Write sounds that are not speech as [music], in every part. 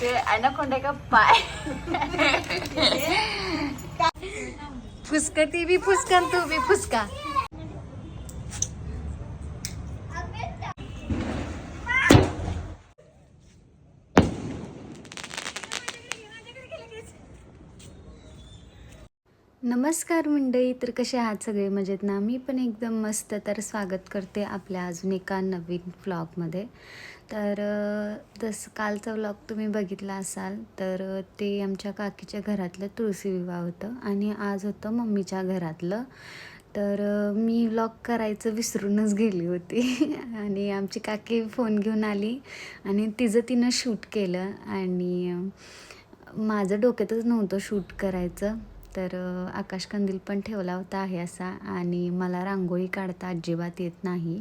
इथे अॅनाकोंडा का पाय? फुसका ती बी फुसका तू बी फुसका. नमस्कार मंडळी तर कसे आहात सगळे? मजेत ना? मी पण एकदम मस्त तर स्वागत करते आपल्या अजून एका नवीन ब्लॉगमध्ये तर जसं कालचा व्लॉग तुम्ही बघितला असाल तर ते आमच्या काकीच्या घरातलं तुळशी विवाह होतं आणि आज होतं मम्मीच्या घरातलं. तर मी व्लॉग करायचं विसरूनच गेली होती. [laughs] आणि आमची काकी फोन घेऊन आली आणि तिचं तिनं शूट केलं आणि माझं डोक्यातच नव्हतं शूट करायचं. तर आकाशकंदील पण ठेवला होता आहे असा आणि मला रांगोळी काढता अजिबात येत नाही.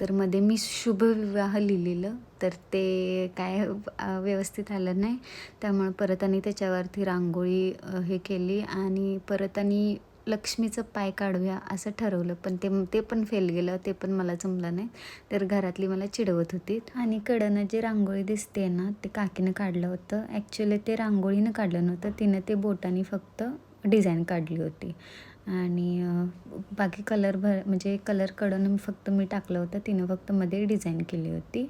तर मध्ये मी शुभविवाह लिहिलेलं तर ते काय व्यवस्थित आलं नाही. त्यामुळे परत आणि त्याच्यावरती रांगोळी हे केली आणि परत आणि लक्ष्मीचं पाय काढूया असं ठरवलं. पण ते ते पण फेल गेलं ते पण मला जमलं नाही. तर घरातली मला चिडवत होती आणि कडनं जे रांगोळी दिसते ना ते काकीनं काढलं होतं. ॲक्च्युली ते रांगोळीनं काढलं नव्हतं. तिनं ते बोटाने फक्त डिझाईन काढली होती. आणि बाकी कलर भर म्हणजे कलर कडनं फक्त मी टाकलं होतं. तिनं फक्त मध्ये डिझाईन केली होती.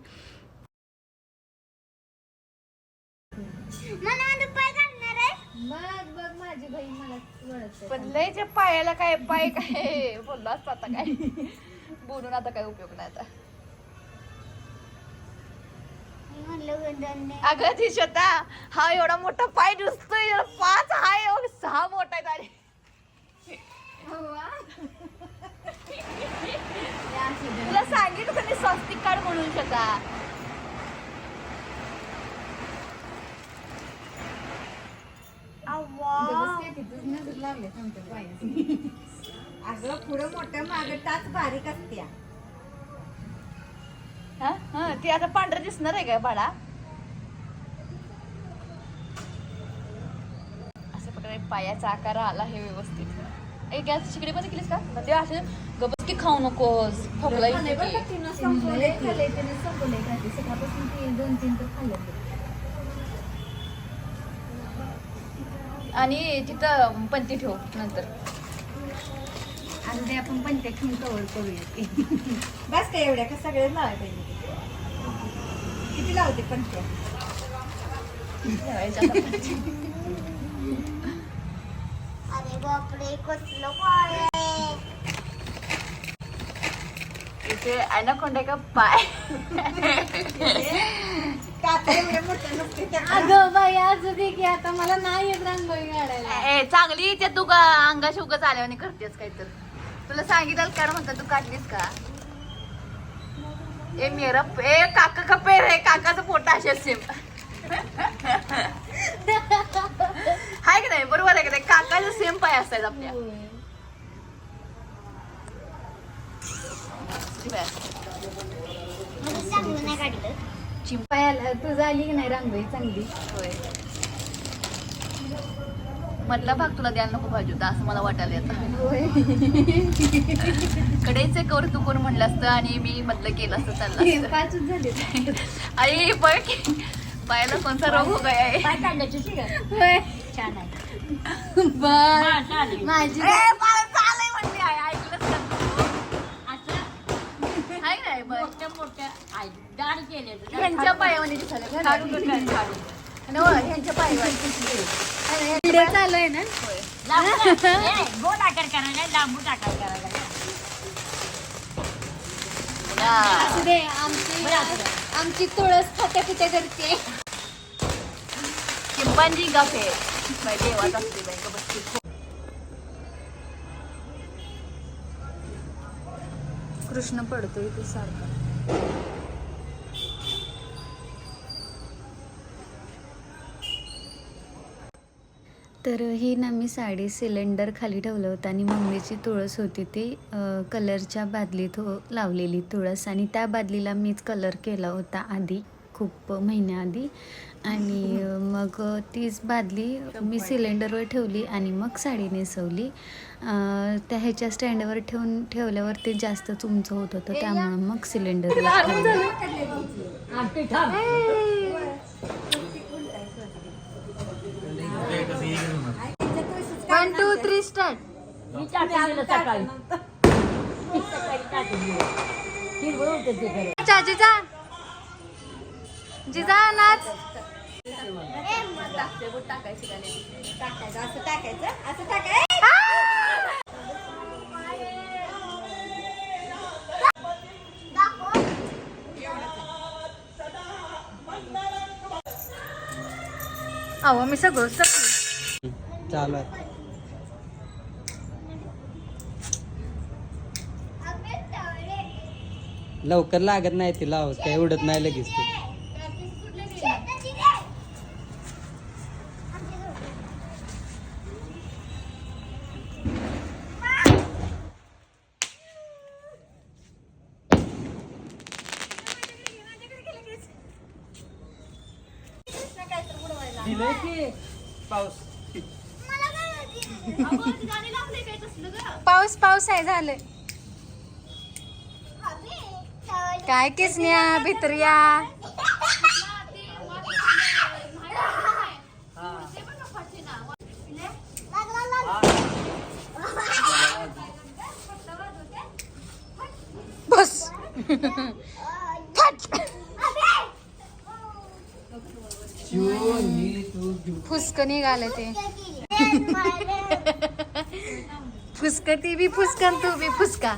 बघ बघ माझी बहीण मला ओळखते. पण लयच्या पायाला काय पाय काय बोललो असतो आता काय. बोलून आता काय उपयोग नाही आता. अगं ती श्वेता हा एवढा मोठा पाय दिसतोय पाच हाय एवढे सहा मोठा आहेत आणि तुला सांगितलं मी स्वस्तिक काढ म्हणून श्वेता. अगं पुढं मोठं माग टाच बारीक असत्या. ती आता पांढरं दिसणार आहे काय बाळा. असं प्रकारे पायाचा आकार आला हे व्यवस्थित. ए गॅस शिकडे पण केलीस का? म्हणजे असे गबस की खाऊ नकोस. खोकला की. दोन तीन आणि तिथं पंती ठेव नंतर. आणि ते आपण पण ते ठेवून कव्हर करूया. बस काय एवढ्या का? सगळे लावायला पाहिजे किती लावते पण. अरे बापरे कसलं पाय इथे अॅनाकोंडा का पाय? अगं बाई असू दे की आता मला नाही येत रांगोळी काढायला. ए चांगली ते तू का अंगाशी उगाच आल्यावानी करतेस काय तर तुला सांगितलं काय म्हणतात तू काढलीस का? ए मेरा ए काका का पेर आहे काकाचं पोट असे सेम हाय की नाही? बरोबर आहे का नाही? काकाचे सेम पाय असतात आपल्या. मला चांगलं नाही काढलं पायाला तुझं आली की नाही रांगोळी चांगली? होय. मधला भाग तुला द्यायला नको पाहिजे होता. असं मला वाटायला येतं. कडेचे कवर तू कोण म्हणलं असतं आणि मी मधलं केलं असतं चाललं असतं. पाचच झाले. आई की, पायाला कोणता रोग हो गया आहे. बर माझी मोठ्या ह्यांच्या पायामध्ये दिसायला हो, व्हिडिओ चालू आहे ना? [laughs] गोल आकार करायला लांबूच आकार करायला असू दे आमची आमची तुळस खात्या पित्या करते. चिंपांजी गफे बाई असते बाई का बसते कृष्ण पडतोय ते सारखं. तर ही ना मी साडी सिलेंडर खाली ठेवलं होतं आणि मम्मीची तुळस होती ती कलरच्या बादलीत हो लावलेली तुळस. आणि त्या बादलीला मीच कलर केला होता आधी खूप महिन्याआधी आणि मग तीच बादली मी सिलेंडरवर ठेवली आणि मग साडी नेसवली. त्या ह्याच्या स्टँडवर ठेवून ठेवल्यावर ते जास्त चुमचं होत होतं त्यामुळं मग सिलेंडर स्टार्ट मी टाकून दिलं सकाळी मी सकाळी टाकून दिलं हिरवं होतं ते खरं चाचीचा जिजा नाच टाकायचं असं टाकायचं असं टाकाय अहो मी सगळं. चालू आहे. लवकर लागत नाही ती लावत काही उडत नाही लगेच ते. पाऊस? पाऊस पाऊस आहे झालंय. काय किसन्या भितर्या? बस. फुसक निघालं ते. फुसक ती बी फुसका आणि तू बी फुसका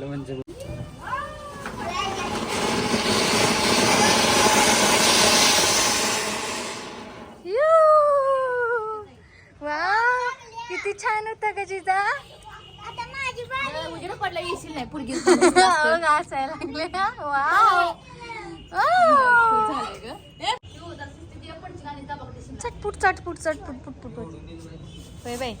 म्हणजे किती छान होता का जिजा. उजेड पडला येशील नाही पुढे हसायला लागले ना वा चटपुट चटपुट पुट पुट होय बाई.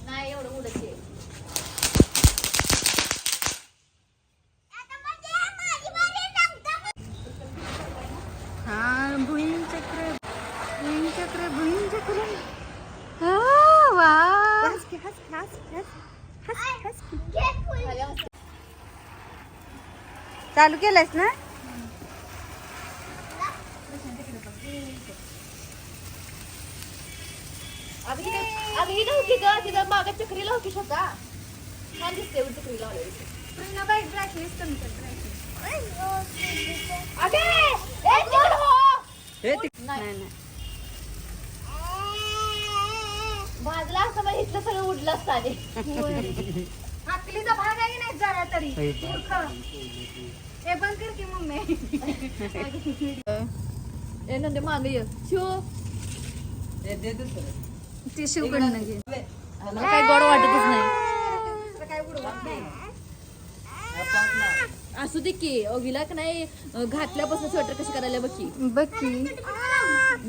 हा भुईन चक्र भुईन चक्र भुईन चक्र वा चालू केलंयस ना? अगं ही नव्हती तिथं मागे चक्री लावती स्वतः. छान दिसते उलट चक्री लावलेली अगे ए, तिकडं हो. हे ते नाही. नाही भाजला असं मग इथलं सगळं उडलं असतं आधी. हाकलीचा भाग आहे नाही जरा तरी? हे हे बंद कर की मम्मी. ए नंदे मागे ये. शिव. हे दे दे सर. ती शिवकडनं घे मला काय गोड वाटतच नाही. असू दे की अगिला का नाही घातल्यापासून स्वेटर कशी करायला बघ की. बघ की.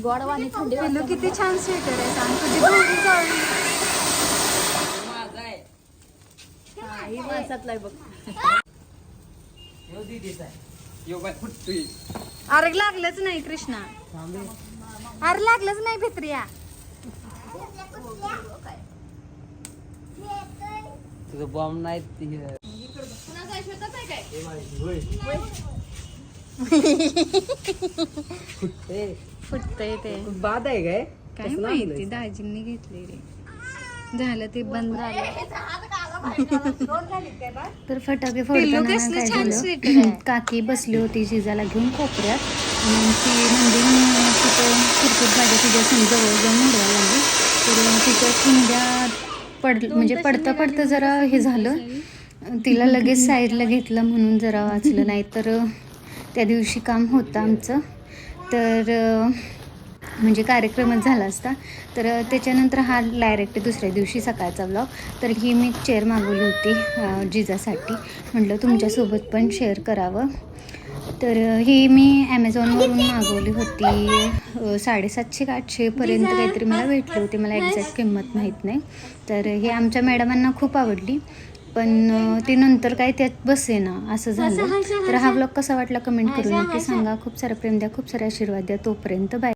गोड आणि थंडी पिल्लू किती छान स्वेटर आहे सांग. तुझी दोरी जाळली माझा आहे. हा, ही माणसातला आहे बघ. अरे लागलंच नाही कृष्णा. अरे लागलंच नाही भित्रिया. तुझं बॉम्ब नाही फुटतंय ते. बाद आहे काय? काय माहिती? दाजींनी घेतले रे. झालं ते बंद झालं. तर फटाके फोडताना झालं? [clears throat] काकी बसली होती जिजाला घेऊन कोपऱ्यात. आणि ती नंदी तिथं कुरकुर भाजी तिच्या जवळ जाऊन मुडवायला लागली. तर तिच्या खिंड्या पड म्हणजे पडता पडता जरा हे झालं. तिला लगेच साईडला घेतलं म्हणून जरा वाचलं. नाही तर त्या दिवशी काम होतं आमचं. तर म्हणजे कार्यक्रमच झाला असता. तर त्याच्यानंतर हा डायरेक्ट दुसऱ्या दिवशी सकाळचा ब्लॉग तर ही मी चेअर मागवली होती जिजासाठी. म्हटलं तुमच्यासोबत पण शेअर करावं. तर ही मी ॲमेझॉनवरून मागवली होती. साडेसातशे का आठशेपर्यंत काहीतरी मला भेटली होती. मला एक्झॅक्ट किंमत माहीत नाही. तर हे आमच्या मॅडमांना खूप आवडली. पण ती नंतर काय त्यात बसे ना असं झालं. तर हा ब्लॉग कसा वाटला कमेंट करून नक्की सांगा. खूप सारं प्रेम द्या खूप सारे आशीर्वाद द्या. तोपर्यंत बाय